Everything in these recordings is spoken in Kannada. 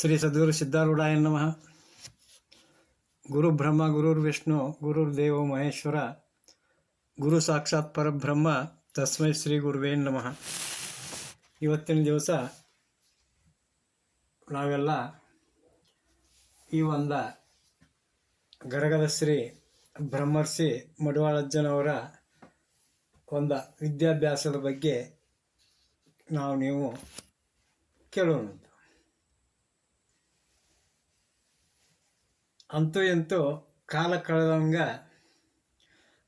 ಶ್ರೀ ಸದ್ಗುರು ಸಿದ್ಧಾರೂಢಾಯ ನಮಃ. ಗುರು ಬ್ರಹ್ಮ ಗುರುರ್ ವಿಷ್ಣು ಗುರುರ್ ದೇವ ಮಹೇಶ್ವರ, ಗುರು ಸಾಕ್ಷಾತ್ ಪರಬ್ರಹ್ಮ, ತಸ್ಮೈ ಶ್ರೀ ಗುರುವೇ ನಮಃ. ಇವತ್ತಿನ ದಿವಸ ನಾವೆಲ್ಲ ಈ ಒಂದ ಗರಗದ ಶ್ರೀ ಬ್ರಹ್ಮರ್ಷಿ ಮಡುವಾಳಜ್ಜನವರ ಒಂದು ವಿದ್ಯಾಭ್ಯಾಸದ ಬಗ್ಗೆ ನಾವು ನೀವು ಕೇಳೋಣ ಅಂತೂ ಎಂತೂ ಕಾಲ ಕಳೆದಂಗ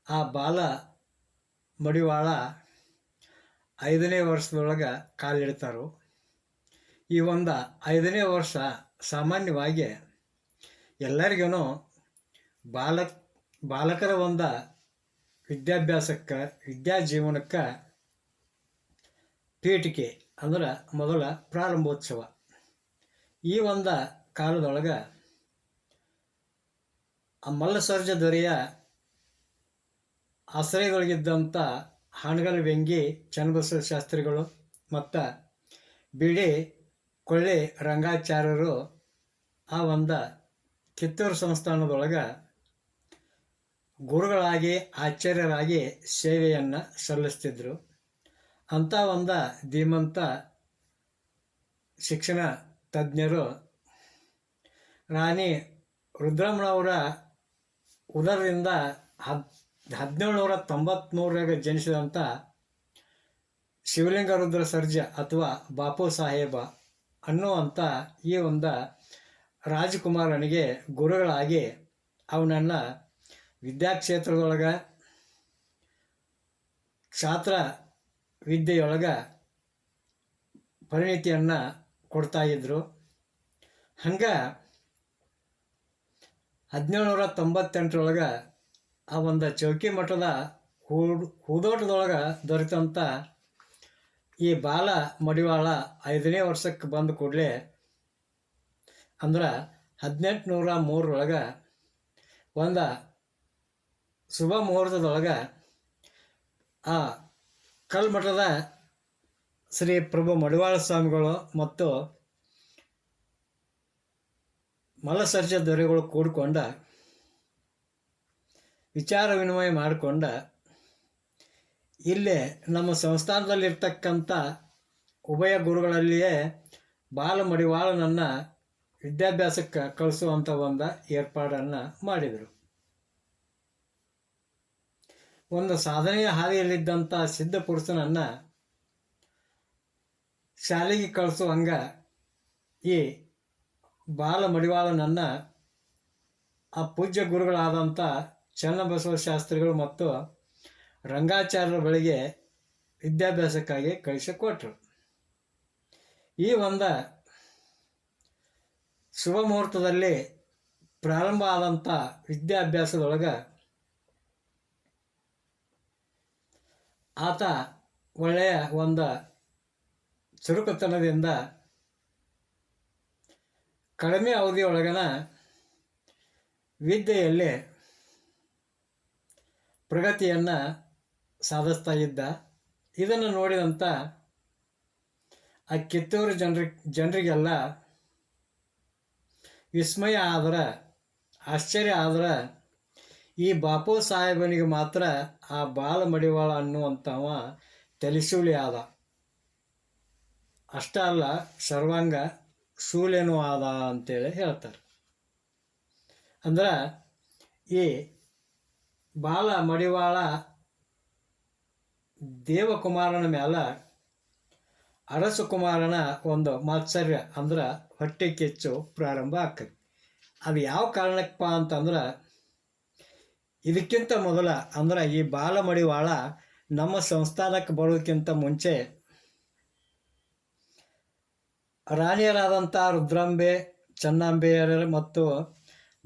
ಆ ಬಾಲ ಮಡಿವಾಳ ಐದನೇ ವರ್ಷದೊಳಗೆ ಕಾಲಿಡ್ತಾರೋ? ಈ ಒಂದು ಐದನೇ ವರ್ಷ ಸಾಮಾನ್ಯವಾಗಿ ಎಲ್ಲರಿಗೂ ಬಾಲ, ಬಾಲಕರ ಒಂದು ವಿದ್ಯಾಭ್ಯಾಸಕ್ಕೆ, ವಿದ್ಯಾ ಜೀವನಕ್ಕೆ ಪೀಠಿಕೆ ಅಂದ್ರೆ ಮೊದಲ ಪ್ರಾರಂಭೋತ್ಸವ. ಈ ಒಂದು ಕಾಲದೊಳಗೆ ಆ ಮಲ್ಲಸರ್ಜ ದೊರೆಯ ಆಶ್ರಯಗಳಿಗಿದ್ದಂಥ ಹಣಗಲ್ ವೆಂಗಿ ಚನ್ನಬಸವ ಶಾಸ್ತ್ರಿಗಳು ಮತ್ತು ಬಿಡಿ ಕೊಳ್ಳಿ ರಂಗಾಚಾರ್ಯರು ಆ ಒಂದು ಕಿತ್ತೂರು ಸಂಸ್ಥಾನದೊಳಗೆ ಗುರುಗಳಾಗಿ, ಆಚಾರ್ಯರಾಗಿ ಸೇವೆಯನ್ನು ಸಲ್ಲಿಸ್ತಿದ್ರು. ಅಂಥ ಒಂದು ಧೀಮಂತ ಶಿಕ್ಷಣ ತಜ್ಞರು ರಾಣಿ ರುದ್ರಮ್ಮನವರ ಉದರದಿಂದ ಹದ್ ಹದಿನೇಳು ನೂರ ತೊಂಬತ್ತ್ಮೂರಾಗ ಜನಿಸಿದಂಥ ಶಿವಲಿಂಗ ರುದ್ರ ಸರ್ಜ ಅಥವಾ ಬಾಪು ಸಾಹೇಬ ಅನ್ನುವಂಥ ಈ ಒಂದು ರಾಜಕುಮಾರನಿಗೆ ಗುರುಗಳಾಗಿ ಅವನನ್ನು ವಿದ್ಯಾಕ್ಷೇತ್ರದೊಳಗೆ, ಕ್ಷಾತ್ರ ವಿದ್ಯೆಯೊಳಗೆ ಪರಿಣಿತಿಯನ್ನು ಇದ್ದರು ಹಂಗೆ ಹದಿನೇಳು ನೂರ ತೊಂಬತ್ತೆಂಟರೊಳಗೆ ಆ ಒಂದು ಚೌಕಿ ಮಠದ ಹೂಡ್, ಹೂದೋಟದೊಳಗೆ ದೊರೆತಂಥ ಈ ಬಾಲ ಮಡಿವಾಳ ಐದನೇ ವರ್ಷಕ್ಕೆ ಬಂದ ಕೂಡಲೇ ಅಂದ್ರೆ ಹದಿನೆಂಟು ನೂರ ಮೂರರೊಳಗೆ ಒಂದು ಶುಭ ಮುಹೂರ್ತದೊಳಗೆ ಆ ಕಲ್ಮಠದ ಶ್ರೀ ಪ್ರಭು ಮಡಿವಾಳ ಸ್ವಾಮಿಗಳು ಮತ್ತು ಮಲಸರ್ಜ ದೊರೆಗಳು ಕೂಡಿಕೊಂಡ ವಿಚಾರ ವಿನಿಮಯ ಮಾಡಿಕೊಂಡ ಇಲ್ಲೇ ನಮ್ಮ ಸಂಸ್ಥಾನದಲ್ಲಿರ್ತಕ್ಕಂಥ ಉಭಯ ಗುರುಗಳಲ್ಲಿಯೇ ಬಾಲ ಮಡಿವಾಳನನ್ನು ವಿದ್ಯಾಭ್ಯಾಸಕ್ಕೆ ಕಳಿಸುವಂಥ ಒಂದು ಏರ್ಪಾಡನ್ನು ಮಾಡಿದರು. ಒಂದು ಸಾಧನೆಯ ಹಾದಿಯಲ್ಲಿದ್ದಂಥ ಸಿದ್ಧ ಪುರುಷನನ್ನು ಶಾಲೆಗೆ ಕಳಿಸುವಂಗ ಈ ಬಾಲ ಮಡಿವಾಳನನ್ನು ಆ ಪೂಜ್ಯ ಗುರುಗಳಾದಂಥ ಚನ್ನಬಸವ ಶಾಸ್ತ್ರಿಗಳು ಮತ್ತು ರಂಗಾಚಾರ್ಯರ ಬಳಿಗೆ ವಿದ್ಯಾಭ್ಯಾಸಕ್ಕಾಗಿ ಕಳಿಸಿಕೊಟ್ರು ಈ ಒಂದು ಶುಭ ಮುಹೂರ್ತದಲ್ಲಿ ಪ್ರಾರಂಭ ಆದಂಥ ವಿದ್ಯಾಭ್ಯಾಸದೊಳಗೆ ಆತ ಒಳ್ಳೆಯ ಒಂದು ಚುರುಕುತನದಿಂದ ಕಡಿಮೆ ಅವಧಿಯೊಳಗನ ವಿದ್ಯೆಯಲ್ಲಿ ಪ್ರಗತಿಯನ್ನು ಸಾಧಿಸ್ತಾ ಇದ್ದ. ಇದನ್ನು ನೋಡಿದಂಥ ಆ ಕಿತ್ತೂರು ಜನರಿಗೆ ಜನರಿಗೆಲ್ಲ ವಿಸ್ಮಯ ಆದ್ರೆ, ಆಶ್ಚರ್ಯ ಆದ್ರೆ, ಈ ಬಾಪು ಸಾಹೇಬನಿಗೆ ಮಾತ್ರ ಆ ಬಾಲ ಮಡಿವಾಳ ಅನ್ನುವಂಥವ ತಲೆಸೂಲಿ ಆದ. ಅಷ್ಟ ಅಲ್ಲ, ಸರ್ವಾಂಗ ಶೂಲೇನೂ ಆದ ಅಂತೇಳಿ ಹೇಳ್ತಾರೆ. ಅಂದ್ರೆ ಈ ಬಾಲ ಮಡಿವಾಳ ದೇವಕುಮಾರನ ಮೇಲೆ ಅರಸುಕುಮಾರನ ಒಂದು ಮಾತ್ಸರ್ಯ ಅಂದ್ರೆ ಹೊಟ್ಟೆ ಕೆಚ್ಚು ಪ್ರಾರಂಭ ಆಗ್ತದೆ. ಅದು ಯಾವ ಕಾರಣಕ್ಕಪ್ಪ ಅಂತಂದ್ರೆ ಇದಕ್ಕಿಂತ ಮೊದಲ ಅಂದ್ರೆ ಈ ಬಾಲ ಮಡಿವಾಳ ನಮ್ಮ ಸಂಸ್ಥಾನಕ್ಕೆ ಬರೋದಕ್ಕಿಂತ ಮುಂಚೆ ರಾಣಿಯರಾದಂಥ ರುದ್ರಾಂಬೆ, ಚನ್ನಾಂಬೆಯರ ಮತ್ತು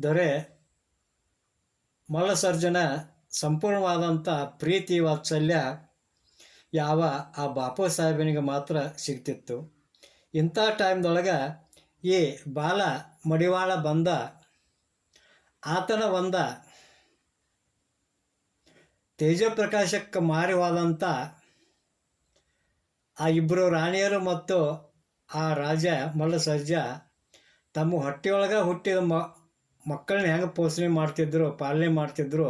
ದೊರೆ ಮಲ್ಲಸರ್ಜನ ಸಂಪೂರ್ಣವಾದಂಥ ಪ್ರೀತಿ ವಾತ್ಸಲ್ಯ ಯಾವ ಆ ಬಾಪು ಸಾಹೇಬನಿಗೆ ಮಾತ್ರ ಸಿಗ್ತಿತ್ತು. ಇಂಥ ಟೈಮ್ದೊಳಗೆ ಈ ಬಾಲ ಮಡಿವಾಳ ಬಂದ, ಆತನ ಒಂದ ತೇಜಪ್ರಕಾಶಕ್ಕೆ ಹೋದಂಥ ಆ ಇಬ್ಬರು ರಾಣಿಯರು ಮತ್ತು ಆ ರಾಜ ಮಲ್ಲ ಮಲ್ಲಸರ್ಜ ತಮ್ಮ ಹೊಟ್ಟೆಯೊಳಗೆ ಹುಟ್ಟಿದ ಮ, ಮಕ್ಕಳನ್ನ ಹೆಂಗೆ ಪೋಷಣೆ ಮಾಡ್ತಿದ್ರು, ಪಾಲನೆ ಮಾಡ್ತಿದ್ರು.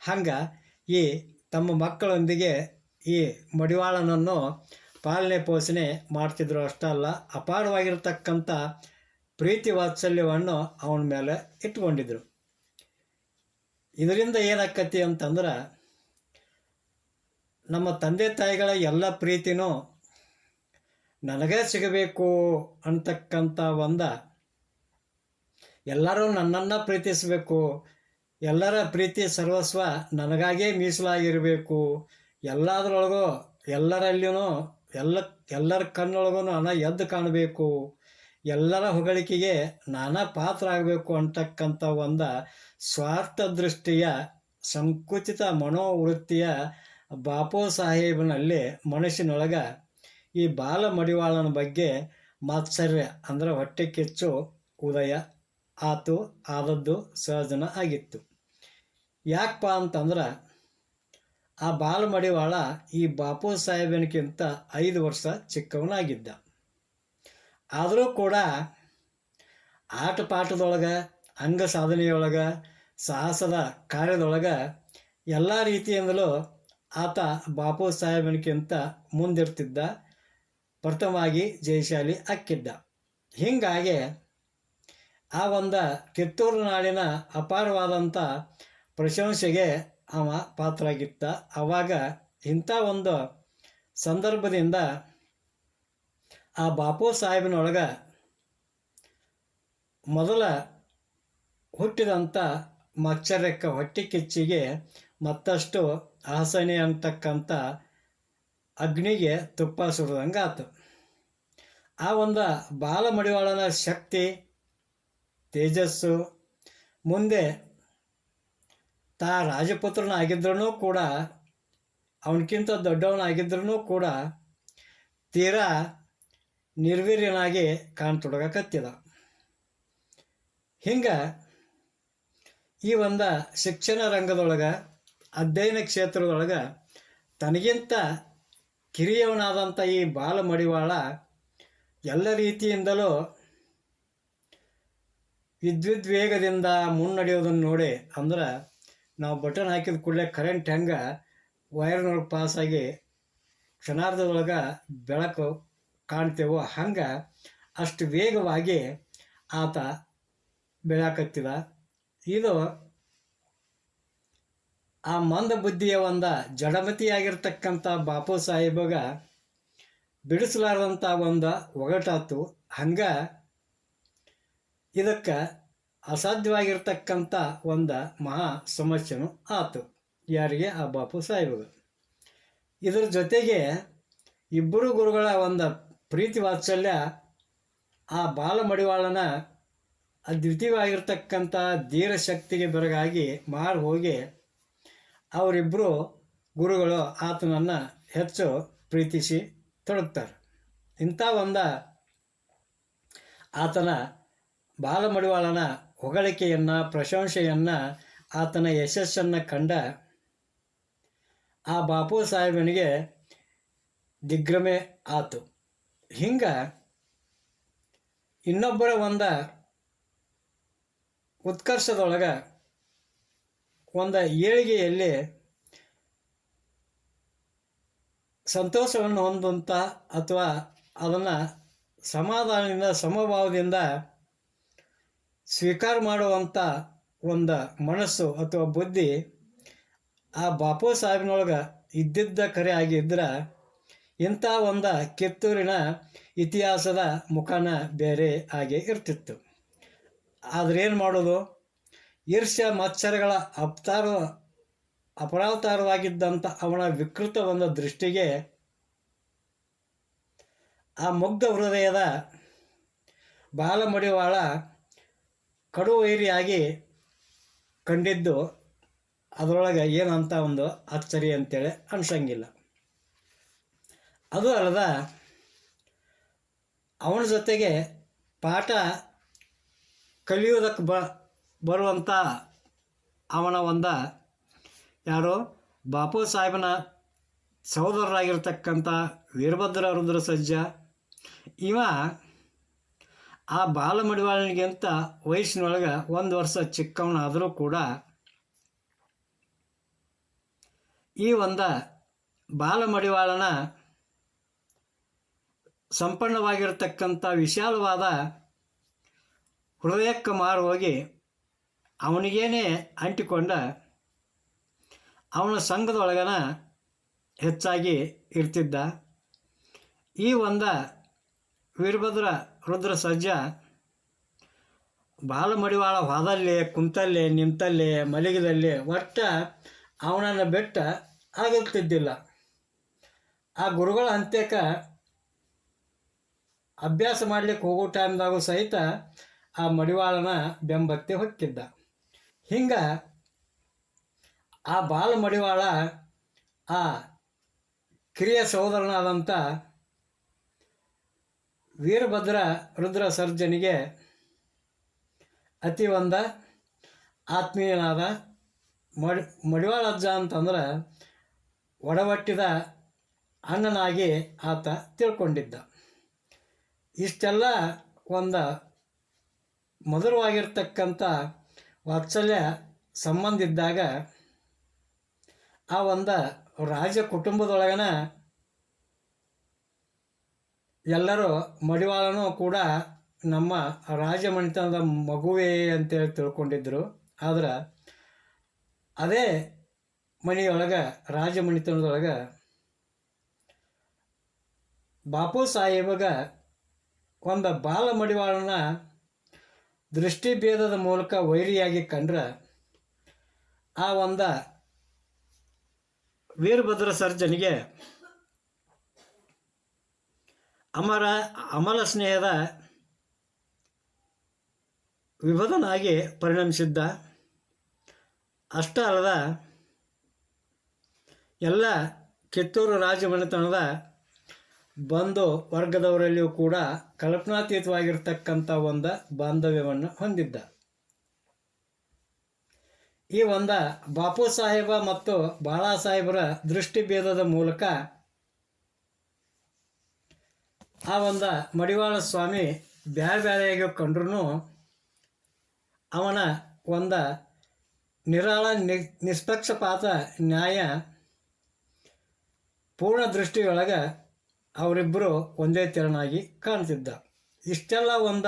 ಹಂಗೆ ಈ ತಮ್ಮ ಮಕ್ಕಳೊಂದಿಗೆ ಈ ಮಡಿವಾಳನನ್ನು ಪಾಲನೆ ಪೋಷಣೆ ಮಾಡ್ತಿದ್ರು ಅಷ್ಟೇ ಅಲ್ಲ ಅಪಾರವಾಗಿರ್ತಕ್ಕಂಥ ಪ್ರೀತಿ ವಾತ್ಸಲ್ಯವನ್ನು ಅವನ ಮೇಲೆ ಇಟ್ಕೊಂಡಿದ್ರು ಇದರಿಂದ ಏನಾಕತಿ ಅಂತಂದ್ರೆ, ನಮ್ಮ ತಂದೆ ತಾಯಿಗಳ ಎಲ್ಲ ಪ್ರೀತಿನೂ ನನಗೇ ಸಿಗಬೇಕು ಅಂತಕ್ಕಂಥ ಒಂದ, ಎಲ್ಲರೂ ನನ್ನನ್ನು ಪ್ರೀತಿಸಬೇಕು. ಎಲ್ಲರ ಪ್ರೀತಿ ಸರ್ವಸ್ವ ನನಗಾಗೇ ಮೀಸಲಾಗಿರಬೇಕು. ಎಲ್ಲದರೊಳಗೂ ಎಲ್ಲರಲ್ಲಿಯೂ ಎಲ್ಲ, ಎಲ್ಲರ ಕಣ್ಣೊಳಗೂ ನಾನು ಎದ್ದು ಕಾಣಬೇಕು. ಎಲ್ಲರ ಹೊಗಳಿಕೆಗೆ ನಾನಾ ಪಾತ್ರ ಆಗಬೇಕು ಅಂತಕ್ಕಂಥ ಒಂದ ಸ್ವಾರ್ಥ ದೃಷ್ಟಿಯ ಸಂಕುಚಿತ ಮನೋವೃತ್ತಿಯ ಬಾಪು ಸಾಹೇಬನಲ್ಲಿ ಮನಸ್ಸಿನೊಳಗೆ ಈ ಬಾಲ ಮಡಿವಾಳನ ಬಗ್ಗೆ ಮಾತ್ಸರ್ಯ ಅಂದರೆ ಹೊಟ್ಟೆ ಕಿಚ್ಚು, ಉದಯ, ಆತು, ಆದದ್ದು, ಸಹಜನ ಆಗಿತ್ತು. ಯಾಕಪ್ಪ ಅಂತಂದ್ರೆ ಆ ಬಾಲ ಮಡಿವಾಳ ಈ ಬಾಪು ಸಾಹೇಬನಿಗಿಂತ ಐದು ವರ್ಷ ಚಿಕ್ಕವನಾಗಿದ್ದ. ಆದರೂ ಕೂಡ ಆಟ ಪಾಠದೊಳಗೆ ಅಂಗ ಸಾಧನೆಯೊಳಗೆ, ಸಾಹಸದ ಕಾರ್ಯದೊಳಗೆ ಎಲ್ಲ ರೀತಿಯಿಂದಲೂ ಆತ ಬಾಪು ಸಾಹೇಬನಿಗಿಂತ ಮುಂದಿರ್ತಿದ್ದ ಪ್ರಥಮವಾಗಿ ಜಯಶಾಲಿ ಅಕ್ಕಿದ್ದ. ಹೀಗಾಗಿ ಆ ಒಂದು ಕಿತ್ತೂರು ನಾಡಿನ ಅಪಾರವಾದಂಥ ಪ್ರಶಂಸೆಗೆ ಅವ ಪಾತ್ರ ಆಗಿತ್ತ ಅವಾಗ ಇಂಥ ಒಂದು ಸಂದರ್ಭದಿಂದ ಆ ಬಾಪು ಸಾಹೇಬಿನೊಳಗೆ ಮೊದಲ ಹುಟ್ಟಿದಂಥ ಮಚ್ಚರ್ಯಕ್ಕ ಹೊಟ್ಟೆ ಕಿಚ್ಚಿಗೆ ಮತ್ತಷ್ಟು ಆಸನೆ ಅಂತಕ್ಕಂಥ ಅಗ್ನಿಗೆ ತುಪ್ಪ ಸುರಿದಂಗೆ ಆತು. ಆ ಒಂದು ಬಾಲ ಮಡಿವಾಳನ ಶಕ್ತಿ, ತೇಜಸ್ಸು, ಮುಂದೆ ತಾ ರಾಜಪುತ್ರನಾಗಿದ್ರೂ ಕೂಡ ಅವನಕ್ಕಿಂತ ದೊಡ್ಡವನಾಗಿದ್ರೂ ಕೂಡ ತೀರಾ ನಿರ್ವೀರ್ಯನಾಗಿ ಕಾಣ್ತೊಡಗಕತ್ತಿದ. ಹಿಂಗೆ ಈ ಒಂದು ಶಿಕ್ಷಣ ರಂಗದೊಳಗೆ, ಅಧ್ಯಯನ ಕ್ಷೇತ್ರದೊಳಗೆ ತನಗಿಂತ ಕಿರಿಯವನಾದಂಥ ಈ ಬಾಲ ಮಡಿವಾಳ ಎಲ್ಲ ರೀತಿಯಿಂದಲೂ ವಿದ್ಯುದ್ವೇಗದಿಂದ ಮುನ್ನಡೆಯೋದನ್ನು ನೋಡಿ ಅಂದ್ರೆ ನಾವು ಬಟನ್ ಹಾಕಿದ ಕೂಡಲೇ ಕರೆಂಟ್ ಹೆಂಗೆ ವೈರ್ನೊಳಗೆ ಪಾಸಾಗಿ ಕ್ಷಣಾರ್ಧದೊಳಗೆ ಬೆಳಕು ಕಾಣ್ತೇವೋ ಹಂಗೆ ಅಷ್ಟು ವೇಗವಾಗಿ ಆತ ಬೆಳಕತ್ತಿದ. ಇದು ಆ ಮಂದ ಬುದ್ಧಿಯ ಒಂದು ಜಡಮತಿಯಾಗಿರ್ತಕ್ಕಂಥ ಬಾಪು ಸಾಹೇಬಗ ಬಿಡಿಸಲಾರದಂಥ ಒಂದು ಒಗಟಾತು. ಹಂಗೆ ಇದಕ್ಕೆ ಅಸಾಧ್ಯವಾಗಿರ್ತಕ್ಕಂಥ ಒಂದು ಮಹಾ ಸಮಸ್ಯೆನೂ ಆತು. ಯಾರಿಗೆ? ಆ ಬಾಪು ಸಾಹೇಬಗ. ಇದರ ಜೊತೆಗೆ ಇಬ್ಬರು ಗುರುಗಳ ಒಂದು ಪ್ರೀತಿ ವಾತ್ಸಲ್ಯ ಆ ಬಾಲ ಮಡಿವಾಳನ ಅದ್ವಿತೀಯವಾಗಿರ್ತಕ್ಕಂಥ ಧೀರ ಶಕ್ತಿಗೆ ಬೆರಗಾಗಿ ಮಾರು ಹೋಗಿ ಅವರಿಬ್ಬರು ಗುರುಗಳು ಆತನನ್ನು ಹೆಚ್ಚು ಪ್ರೀತಿಸಿ ತೊಡಗ್ತಾರೆ. ಇಂಥ ಒಂದು ಆತನ ಬಾಲಮಡಿವಾಳನ ಹೊಗಳಿಕೆಯನ್ನು, ಪ್ರಶಂಸೆಯನ್ನು, ಆತನ ಯಶಸ್ಸನ್ನು ಕಂಡ ಆ ಬಾಪು ಸಾಹೇಬನಿಗೆ ದಿಗ್ಭ್ರಮೆ ಆತು. ಹಿಂಗೆ ಇನ್ನೊಬ್ಬರ ಒಂದು ಉತ್ಕರ್ಷದೊಳಗೆ ಒಂದು ಏಳಿಗೆಯಲ್ಲಿ ಸಂತೋಷವನ್ನು ಹೊಂದುವಂಥ ಅಥವಾ ಅದನ್ನು ಸಮಾಧಾನದಿಂದ, ಸಮಭಾವದಿಂದ ಸ್ವೀಕಾರ ಮಾಡುವಂಥ ಒಂದು ಮನಸ್ಸು ಅಥವಾ ಬುದ್ಧಿ ಆ ಬಾಪು ಸಾಹೇಬಿನೊಳಗೆ ಇದ್ದಿದ್ದ ಕರೆ ಆಗಿದ್ದರೆ ಇಂಥ ಒಂದು ಕಿತ್ತೂರಿನ ಇತಿಹಾಸದ ಮುಖಾನ ಬೇರೆ ಆಗಿ ಇರ್ತಿತ್ತು. ಆದ್ರೆ ಏನು ಮಾಡೋದು? ಈರ್ಷ್ಯ ಮತ್ಸರಗಳ ಅಪ್ತಾರ ಅಪರಾವತಾರವಾಗಿದ್ದಂಥ ಅವನ ವಿಕೃತ ಒಂದು ದೃಷ್ಟಿಗೆ ಆ ಮುಗ್ಧ ಹೃದಯದ ಬಾಲಮಡಿವಾಳ ಕಡುವೈರಿಯಾಗಿ ಕಂಡಿದ್ದು ಅದರೊಳಗೆ ಏನಂತ ಒಂದು ಅಚ್ಚರಿ ಅಂತೇಳಿ ಅನ್ಸಂಗಿಲ್ಲ. ಅದು ಅಲ್ಲದ ಅವನ ಜೊತೆಗೆ ಪಾಠ ಕಲಿಯೋದಕ್ಕೆ ಬ ಬರುವಂಥ ಅವನ ಒಂದ ಯಾರೋ ಬಾಪು ಸಾಹೇಬನ ಸಹೋದರರಾಗಿರ್ತಕ್ಕಂಥ ವೀರಭದ್ರ ರುದ್ರ ಸಜ್ಜ. ಇವ ಆ ಬಾಲಮಡಿವಾಳನಿಗಿಂತ ವಯಸ್ಸಿನೊಳಗೆ ಒಂದು ವರ್ಷ ಚಿಕ್ಕವನಾದರೂ ಕೂಡ ಈ ಒಂದು ಬಾಲಮಡಿವಾಳನ ಸಂಪನ್ನವಾಗಿರತಕ್ಕಂಥ ವಿಶಾಲವಾದ ಹೃದಯಕ್ಕೆ ಮಾರು ಹೋಗಿ ಅವನಿಗೇನೆ ಅಂಟಿಕೊಂಡ ಅವನ ಸಂಘದೊಳಗನ ಹೆಚ್ಚಾಗಿ ಇರ್ತಿದ್ದ. ಈ ಒಂದ ವೀರಭದ್ರ ರುದ್ರ ಸಜ್ಜ ಬಾಲಮಡಿವಾಳ ಹೋದಲ್ಲಿ ಕುಂತಲ್ಲಿ, ನಿಂತಲ್ಲಿ, ಮಲಗಿದಲ್ಲಿ ಒಟ್ಟ ಅವನನ್ನು ಬೆಟ್ಟ ಆಗಿರ್ತಿದ್ದಿಲ್ಲ ಆ ಗುರುಗಳ ಅಂತ್ಯಕ ಅಭ್ಯಾಸ ಮಾಡ್ಲಿಕ್ಕೆ ಹೋಗೋ ಟೈಮ್ದಾಗೂ ಸಹಿತ ಆ ಮಡಿವಾಳನ ಬೆಂಬತ್ತಿ ಹೊಕ್ಕಿದ್ದ. ಹಿಂಗ ಆ ಬಾಲ ಮಡಿವಾಳ ಆ ಕಿರಿಯ ಸಹೋದರನಾದಂಥ ವೀರಭದ್ರ ರುದ್ರ ಸರ್ಜನಿಗೆ ಅತಿ ಒಂದ ಆತ್ಮೀಯನಾದ ಮಡಿ, ಮಡಿವಾಳ ಅಜ್ಜ ಅಂತಂದ್ರೆ ಒಡವಟ್ಟಿದ ಅಣ್ಣನಾಗಿ ಆತ ತಿಳ್ಕೊಂಡಿದ್ದ. ಇಷ್ಟೆಲ್ಲ ಒಂದು ಮಧುರವಾಗಿರ್ತಕ್ಕಂಥ ವಾತ್ಸಲ್ಯ ಸಂಬಂಧ ಇದ್ದಾಗ ಆ ಒಂದು ರಾಜ ಕುಟುಂಬದೊಳಗನ ಎಲ್ಲರೂ ಮಡಿವಾಳನೂ ಕೂಡ ನಮ್ಮ ರಾಜಮಣಿತನದ ಮಗುವೇ ಅಂತೇಳಿ ತಿಳ್ಕೊಂಡಿದ್ದರು ಆದ್ರೆ ಅದೇ ಮನೆಯೊಳಗೆ ರಾಜಮಣಿತನದೊಳಗೆ ಬಾಪು ಸಾಹೇಬಗ ಒಂದು ಬಾಲ ಮಡಿವಾಳನ ದೃಷ್ಟಿಭೇದದ ಮೂಲಕ ವೈರಿಯಾಗಿ ಕಂಡ್ರೆ ಆ ಒಂದು ವೀರಭದ್ರ ಸರ್ಜನಿಗೆ ಅಮರ, ಅಮಲ ಸ್ನೇಹದ ವಿಭದನಾಗಿ ಪರಿಣಮಿಸಿದ್ದ ಅಷ್ಟ ಅಲ್ಲದ ಎಲ್ಲ ಕಿತ್ತೂರು ರಾಜಮನೆತನದ ಬಂಧು ವರ್ಗದವರಲ್ಲಿಯೂ ಕೂಡ ಕಲ್ಪನಾತೀತವಾಗಿರ್ತಕ್ಕಂಥ ಒಂದು ಬಾಂಧವ್ಯವನ್ನು ಹೊಂದಿದ್ದ. ಈ ಒಂದ ಬಾಪು ಸಾಹೇಬ ಮತ್ತು ಬಾಳಾ ಸಾಹೇಬರ ದೃಷ್ಟಿಭೇದದ ಮೂಲಕ ಆ ಒಂದು ಮಡಿವಾಳ ಸ್ವಾಮಿ ಬ್ಯಾರೆ ಬ್ಯಾರೆಯಾಗಿ ಕಂಡ್ರೂ ಅವನ ಒಂದು ನಿರಾಳ ನಿ, ನಿಷ್ಪಕ್ಷಪಾತ ನ್ಯಾಯ ಪೂರ್ಣ ದೃಷ್ಟಿಯೊಳಗೆ ಅವರಿಬ್ಬರು ಒಂದೇ ತೆರನಾಗಿ ಕಾಣ್ತಿದ್ದ. ಇಷ್ಟೆಲ್ಲ ಒಂದ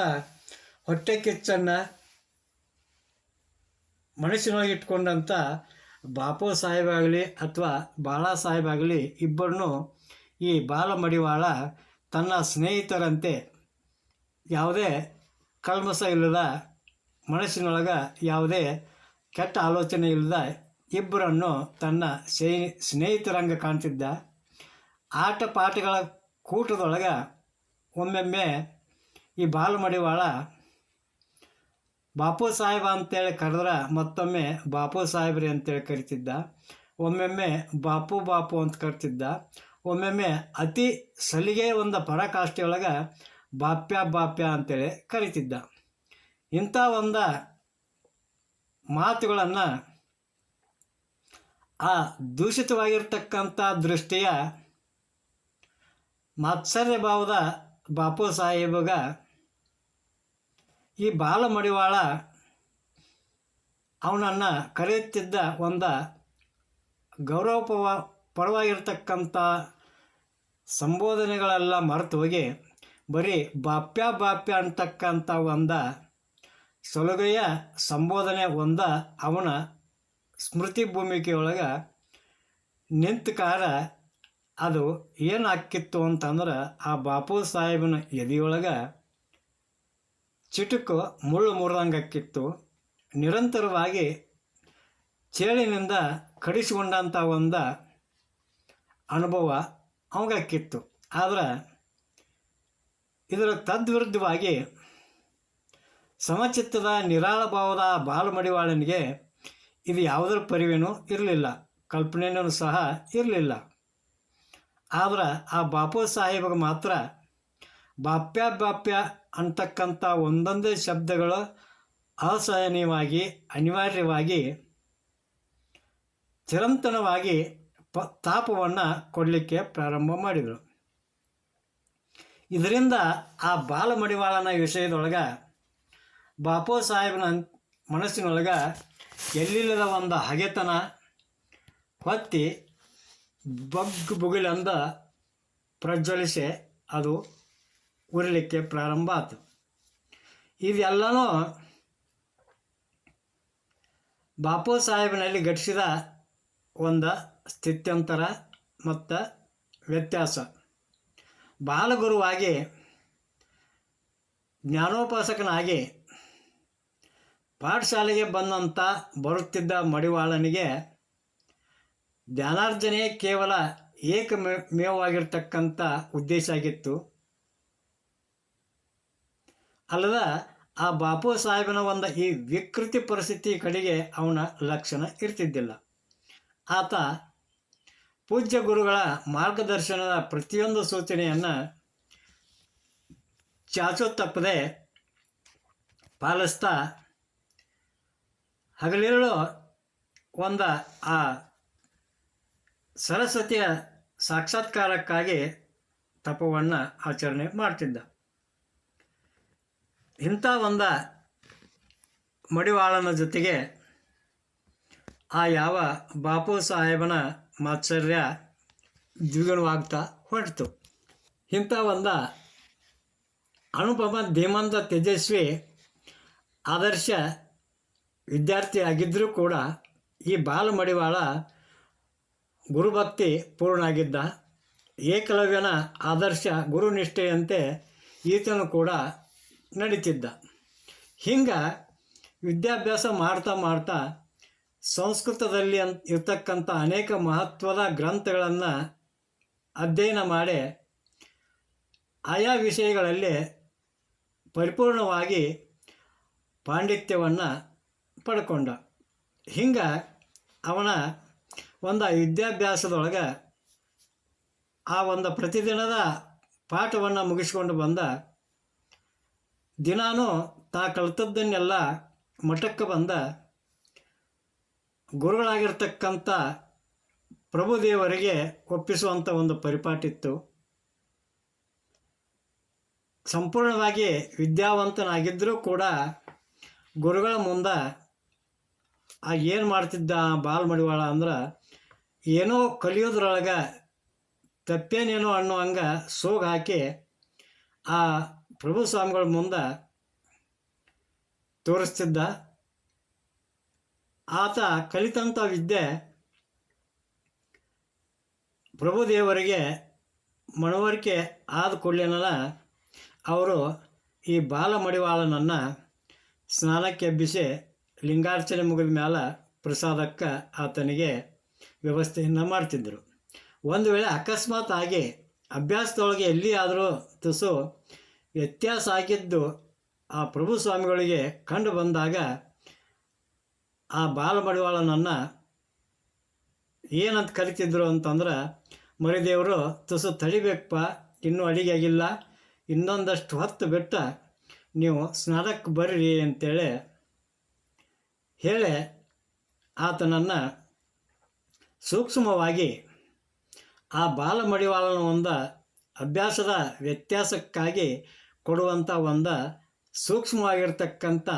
ಹೊಟ್ಟೆ ಕಿಚ್ಚನ್ನು ಮನಸ್ಸಿನೊಳಗೆ ಇಟ್ಕೊಂಡಂಥ ಬಾಪು ಸಾಹೇಬ್ ಆಗಲಿ ಅಥವಾ ಬಾಳಾ ಸಾಹೇಬ್ ಆಗಲಿ ಇಬ್ಬರನ್ನು ಈ ಬಾಲ ಮಡಿವಾಳ ತನ್ನ ಸ್ನೇಹಿತರಂತೆ ಯಾವುದೇ ಕಲ್ಮಸ ಇಲ್ಲದ ಮನಸ್ಸಿನೊಳಗೆ ಯಾವುದೇ ಕೆಟ್ಟ ಆಲೋಚನೆ ಇಲ್ಲದ ಇಬ್ಬರನ್ನು ತನ್ನ ಸ್ನೇಹಿ ಸ್ನೇಹಿತರಂಗ ಕಾಣ್ತಿದ್ದ. ಆಟ ಪಾಠಗಳ ಕೂಟದೊಳಗೆ ಒಮ್ಮೆಮ್ಮೆ ಈ ಬಾಲು ಮಡಿವಾಳ ಬಾಪು ಸಾಹೇಬ ಅಂತೇಳಿ ಕರೆದ್ರೆ ಮತ್ತೊಮ್ಮೆ ಬಾಪು ಸಾಹೇಬ್ರಿ ಅಂತೇಳಿ ಕರಿತಿದ್ದ. ಒಮ್ಮೆಮ್ಮೆ ಬಾಪು ಬಾಪು ಅಂತ ಕರಿತಿದ್ದ. ಒಮ್ಮೆಮ್ಮೆ ಅತಿ ಸಲಿಗೆ ಒಂದು ಪರಾಕಾಷ್ಠೆಯೊಳಗೆ ಬಾಪ್ಯ ಬಾಪ್ಯ ಅಂತೇಳಿ ಕರಿತಿದ್ದ. ಇಂಥ ಒಂದು ಮಾತುಗಳನ್ನು ಆ ದೂಷಿತವಾಗಿರ್ತಕ್ಕಂಥ ದೃಷ್ಟಿಯ ಮಾತ್ಸರ್ಯ ಭಾವದ ಬಾಪು ಸಾಹೇಬಗ ಈ ಬಾಲ ಮಡಿವಾಳ ಅವನನ್ನು ಕರೆಯುತ್ತಿದ್ದ ಒಂದು ಗೌರವಪವ, ಪರವಾಗಿರ್ತಕ್ಕಂಥ ಸಂಬೋಧನೆಗಳೆಲ್ಲ ಮರೆತು ಹೋಗಿ ಬರೀ ಬಾಪ್ಯ ಬಾಪ್ಯ ಅಂತಕ್ಕಂಥ ಒಂದು ಸೊಲಗೆಯ ಸಂಬೋಧನೆ ಒಂದ ಅವನ ಸ್ಮೃತಿ ಭೂಮಿಕೆಯೊಳಗೆ ನಿಂತ ಕಾರ ಅದು ಏನು ಆಕ್ಕಿತ್ತು ಅಂತಂದ್ರೆ ಆ ಬಾಪು ಸಾಹೇಬನ ಎದೆಯೊಳಗೆ ಚಿಟುಕು ಮುಳ್ಳು ಮುರಿದಂಗೆ ನಿರಂತರವಾಗಿ ಚೇಳಿನಿಂದ ಕಡಿಸಿಕೊಂಡಂಥ ಒಂದು ಅನುಭವ ಅವಾಗಕ್ಕಿತ್ತು ಆದರೆ ಇದರ ತದ್ವಿರುದ್ಧವಾಗಿ ಸಮಚಿತ್ತದ ನಿರಾಳ ಭಾವದ ಬಾಲಮಡಿವಾಳನಿಗೆ ಇದು ಯಾವುದರ ಪರಿವೇನೂ ಇರಲಿಲ್ಲ. ಕಲ್ಪನೆಯೂ ಸಹ ಇರಲಿಲ್ಲ. ಆದ್ರೆ ಆ ಬಾಪು ಸಾಹೇಬಿಗೆ ಮಾತ್ರ ಬಾಪ್ಯ ಬಾಪ್ಯ ಅಂತಕ್ಕಂಥ ಒಂದೊಂದೇ ಶಬ್ದಗಳು ಅಸಹನೀಯವಾಗಿ, ಅನಿವಾರ್ಯವಾಗಿ, ಚಿರಂತನವಾಗಿ ಪ, ತಾಪವನ್ನು ಕೊಡಲಿಕ್ಕೆ ಪ್ರಾರಂಭ ಮಾಡಿದರು. ಇದರಿಂದ ಆ ಬಾಲ ಮಡಿವಾಳನ ವಿಷಯದೊಳಗೆ ಬಾಪು ಸಾಹೇಬನ ಮನಸ್ಸಿನೊಳಗೆ ಎಲ್ಲಿಲ್ಲದ ಒಂದು ಹಗೆತನ, ಹೊತ್ತಿ ಬಗ್ ಬುಗಿಲಂದ ಪ್ರಜ್ವಲಿಸಿ ಅದು ಉರಿಲಿಕ್ಕೆ ಪ್ರಾರಂಭ ಆಯ್ತು ಇದೆಲ್ಲನೂ ಬಾಪು ಸಾಹೇಬಿನಲ್ಲಿ ಘಟಿಸಿದ ಒಂದು ಸ್ಥಿತ್ಯಂತರ ಮತ್ತು ವ್ಯತ್ಯಾಸ. ಬಾಲಗುರುವಾಗಿ ಜ್ಞಾನೋಪಾಸಕನಾಗಿ ಪಾಠಶಾಲೆಗೆ ಬಂದಂಥ ಬರುತ್ತಿದ್ದ ಮಡಿವಾಳನಿಗೆ ಧ್ಯಾನಾರ್ಜನೆ ಕೇವಲ ಏಕ ಮೇವಾಗಿರ್ತಕ್ಕಂಥ ಉದ್ದೇಶ ಆಗಿತ್ತು. ಅಲ್ಲದ ಆ ಬಾಪು ಸಾಹೇಬನ ಒಂದು ಈ ವಿಕೃತಿ ಪರಿಸ್ಥಿತಿ ಕಡೆಗೆ ಅವನ ಲಕ್ಷಣ ಇರ್ತಿದ್ದಿಲ್ಲ. ಆತ ಪೂಜ್ಯ ಗುರುಗಳ ಮಾರ್ಗದರ್ಶನದ ಪ್ರತಿಯೊಂದು ಸೂಚನೆಯನ್ನು ಚಾಚು ತಪ್ಪದೆ ಪಾಲಿಸ್ತಾ ಹಗಲಿರುಳು ಒಂದು ಆ ಸರಸ್ವತಿಯ ಸಾಕ್ಷಾತ್ಕಾರಕ್ಕಾಗಿ ತಪವನ್ನು ಆಚರಣೆ ಮಾಡ್ತಿದ್ದ. ಇಂಥ ಒಂದ ಮಡಿವಾಳನ ಜೊತೆಗೆ ಆ ಯಾವ ಬಾಪು ಸಾಹೇಬನ ಮಾತ್ಸರ್ಯ ದ್ವಿಗುಣವಾಗ್ತಾ ಹೊರಟಿತು ಇಂಥ ಒಂದ ಅನುಪಮ ಧೀಮಂತ ತೇಜಸ್ವಿ ಆದರ್ಶ ವಿದ್ಯಾರ್ಥಿ ಆಗಿದ್ದರೂ ಕೂಡ ಈ ಬಾಲ ಮಡಿವಾಳ ಗುರುಭಕ್ತಿ ಪೂರ್ಣಾಗಿದ್ದ ಏಕಲವ್ಯನ ಆದರ್ಶ ಗುರುನಿಷ್ಠೆಯಂತೆ ಈತನು ಕೂಡ ನಡೀತಿದ್ದ. ಹಿಂಗೆ ವಿದ್ಯಾಭ್ಯಾಸ ಮಾಡ್ತಾ ಮಾಡ್ತಾ ಸಂಸ್ಕೃತದಲ್ಲಿ ಅಂತ ಇರ್ತಕ್ಕಂಥ ಅನೇಕ ಮಹತ್ವದ ಗ್ರಂಥಗಳನ್ನು ಅಧ್ಯಯನ ಮಾಡಿ ಆಯಾ ವಿಷಯಗಳಲ್ಲಿ ಪರಿಪೂರ್ಣವಾಗಿ ಪಾಂಡಿತ್ಯವನ್ನು ಪಡ್ಕೊಂಡ. ಹಿಂಗೆ ಅವನ ಒಂದು ವಿದ್ಯಾಭ್ಯಾಸದೊಳಗೆ ಆ ಒಂದು ಪ್ರತಿದಿನದ ಪಾಠವನ್ನು ಮುಗಿಸ್ಕೊಂಡು ಬಂದ ದಿನಾನೂ ತಾ ಕಲಿತದ್ದನ್ನೆಲ್ಲ ಮಠಕ್ಕೆ ಬಂದ ಗುರುಗಳಾಗಿರ್ತಕ್ಕಂಥ ಪ್ರಭುದೇವರಿಗೆ ಒಪ್ಪಿಸುವಂಥ ಒಂದು ಪರಿಪಾಟಿತ್ತು ಸಂಪೂರ್ಣವಾಗಿ ವಿದ್ಯಾವಂತನಾಗಿದ್ದರೂ ಕೂಡ ಗುರುಗಳ ಮುಂದೆ ಆ ಏನು ಮಾಡ್ತಿದ್ದ ಬಾಲ್ ಮಡಿವಾಳ ಅಂದ್ರೆ ಏನೋ ಕಲಿಯೋದ್ರೊಳಗೆ ತಪ್ಪೇನೇನೋ ಅನ್ನೋ ಹಂಗೆ ಸೋಗ ಹಾಕಿ ಆ ಪ್ರಭು ಸ್ವಾಮಿಗಳ ಮುಂದೆ ತೋರಿಸ್ತಿದ್ದ. ಆತ ಕಲಿತಂಥ ವಿದ್ಯೆ ಪ್ರಭುದೇವರಿಗೆ ಮನವರಿಕೆ ಆದ ಕೂಡಲೇನಲ್ಲ, ಅವರು ಈ ಬಾಲ ಮಡಿವಾಳನನ್ನು ಸ್ನಾನಕ್ಕೆ ಎಬ್ಬಿಸಿ ಲಿಂಗಾರ್ಚನೆ ಮುಗಿದ ಮೇಲೆ ಪ್ರಸಾದಕ್ಕೆ ಆತನಿಗೆ ವ್ಯವಸ್ಥೆಯನ್ನು ಮಾಡ್ತಿದ್ದರು ಒಂದು ವೇಳೆ ಅಕಸ್ಮಾತ್ ಆಗಿ ಅಭ್ಯಾಸದೊಳಗೆ ಎಲ್ಲಿಯಾದರೂ ತುಸು ವ್ಯತ್ಯಾಸ ಆಗಿದ್ದು ಆ ಪ್ರಭು ಸ್ವಾಮಿಗಳಿಗೆ ಕಂಡು ಬಂದಾಗ ಆ ಬಾಲಮಡಿವಾಳನನ್ನು ಏನಂತ ಕರಿತಿದ್ರು ಅಂತಂದ್ರೆ, ಮರಿದೇವರು, ತುಸು ತಡಿಬೇಕಪ್ಪ, ಇನ್ನೂ ಅಡಿಗೆ ಆಗಿಲ್ಲ, ಇನ್ನೊಂದಷ್ಟು ಹೊತ್ತು ಬಿಟ್ಟು ನೀವು ಸ್ನಾನಕ್ಕೆ ಬರ್ರಿ ಅಂತೇಳಿ ಹೇಳಿ ಆತನನ್ನು ಸೂಕ್ಷ್ಮವಾಗಿ ಆ ಬಾಲ ಮಡಿವಾಳನ ಒಂದು ಅಭ್ಯಾಸದ ವ್ಯತ್ಯಾಸಕ್ಕಾಗಿ ಕೊಡುವಂಥ ಒಂದು ಸೂಕ್ಷ್ಮವಾಗಿರ್ತಕ್ಕಂಥ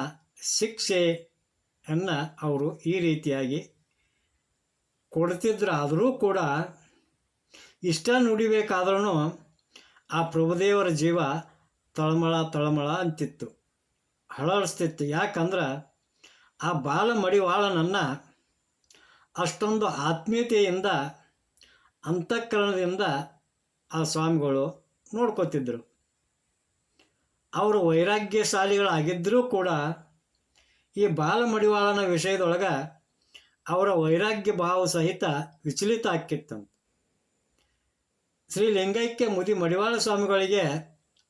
ಶಿಕ್ಷೆಯನ್ನು ಅವರು ಈ ರೀತಿಯಾಗಿ ಕೊಡ್ತಿದ್ರು. ಆದರೂ ಕೂಡ ಇಷ್ಟ ನುಡಿಬೇಕಾದ್ರೂ ಆ ಪ್ರಭುದೇವರ ಜೀವ ತಳಮಳ ತಳಮಳ ಅಂತಿತ್ತು ಹಳಳಿಸ್ತಿತ್ತು ಯಾಕಂದ್ರೆ ಆ ಬಾಲ ಮಡಿವಾಳನನ್ನು ಅಷ್ಟೊಂದು ಆತ್ಮೀಯತೆಯಿಂದ, ಅಂತಃಕರಣದಿಂದ ಆ ಸ್ವಾಮಿಗಳು ನೋಡ್ಕೋತಿದ್ದರು ಅವರು ವೈರಾಗ್ಯಶಾಲಿಗಳಾಗಿದ್ದರೂ ಕೂಡ ಈ ಬಾಲಮಡಿವಾಳನ ವಿಷಯದೊಳಗೆ ಅವರ ವೈರಾಗ್ಯ ಭಾವ ಸಹಿತ ವಿಚಲಿತ ಆಕ್ಕಿತ್ತಂತ ಶ್ರೀ ಲಿಂಗೈಕ್ಯ ಮುದಿ ಮಡಿವಾಳ ಸ್ವಾಮಿಗಳಿಗೆ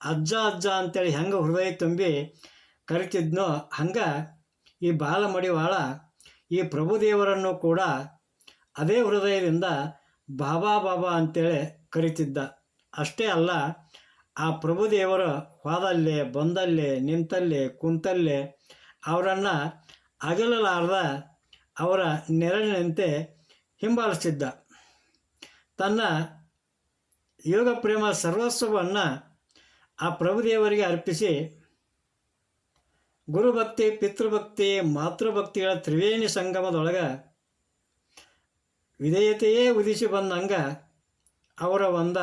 ಅಜ್ಜ ಅಜ್ಜ ಅಂತೇಳಿ ಹೆಂಗೆ ಹೃದಯ ತುಂಬಿ ಕರಿತಿದ್ನೋ ಹಂಗೆ ಈ ಬಾಲ ಮಡಿವಾಳ ಈ ಪ್ರಭುದೇವರನ್ನು ಕೂಡ ಅದೇ ಹೃದಯದಿಂದ ಬಾಬಾ ಬಾಬಾ ಅಂತೇಳಿ ಕರಿತಿದ್ದ. ಅಷ್ಟೇ ಅಲ್ಲ, ಆ ಪ್ರಭುದೇವರು ಹೋದಲ್ಲೇ ಬಂದಲ್ಲೇ, ನಿಂತಲ್ಲೇ, ಕುಂತಲ್ಲೇ ಅವರನ್ನು ಅಗಲಲಾರ್ದ ಅವರ ನೆರಳಿನಂತೆ ಹಿಂಬಾಲಿಸ್ತಿದ್ದ. ತನ್ನ ಯೋಗ ಪ್ರೇಮ ಸರ್ವಸ್ವವನ್ನು ಆ ಪ್ರಭುದೇವರಿಗೆ ಅರ್ಪಿಸಿ ಗುರುಭಕ್ತಿ, ಪಿತೃಭಕ್ತಿ, ಮಾತೃಭಕ್ತಿಗಳ ತ್ರಿವೇಣಿ ಸಂಗಮದೊಳಗೆ ವಿಧೇಯತೆಯೇ ಉದಿಸಿ ಬಂದಂಗ ಅವರ ಒಂದ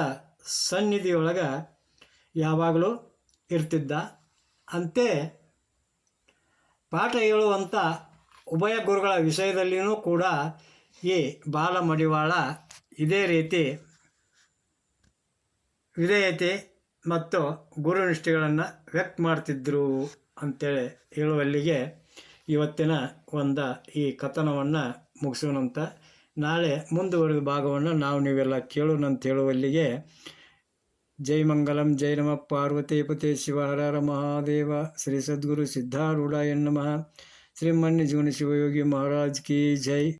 ಸನ್ನಿಧಿಯೊಳಗೆ ಯಾವಾಗಲೂ ಇರ್ತಿದ್ದ. ಅಂತೆ ಪಾಠ ಹೇಳುವಂಥ ಉಭಯ ಗುರುಗಳ ವಿಷಯದಲ್ಲಿಯೂ ಕೂಡ ಈ ಬಾಲ ಮಡಿವಾಳ ಇದೇ ರೀತಿ ವಿಧೇಯತೆ ಮತ್ತು ಗುರುನಿಷ್ಠೆಗಳನ್ನು ವ್ಯಕ್ತ ಮಾಡ್ತಿದ್ರು. ಅಂತೇಳಿ ಹೇಳುವಲ್ಲಿಗೆ ಇವತ್ತಿನ ಒಂದು ಈ ಕಥನವನ್ನು ಮುಗಿಸೋಣಂತ. ನಾಳೆ ಮುಂದುವರೆದ ಭಾಗವನ್ನು ನಾವು ನೀವೆಲ್ಲ ಕೇಳೋಣ ಅಂತ ಹೇಳುವಲ್ಲಿಗೆ ಜೈ ಮಂಗಲಂ, ಜೈ ನಮ. ಪಾರ್ವತೀಪತಿ ಶಿವ, ಹರ ಹರ ಮಹಾದೇವ. ಶ್ರೀ ಸದ್ಗುರು ಸಿದ್ಧಾರೂಢ ಎನ್ನಮಃ ಶ್ರೀಮನ್ಯ ಜೀವನ ಶಿವಯೋಗಿ ಮಹಾರಾಜ್ ಕಿ ಜೈ.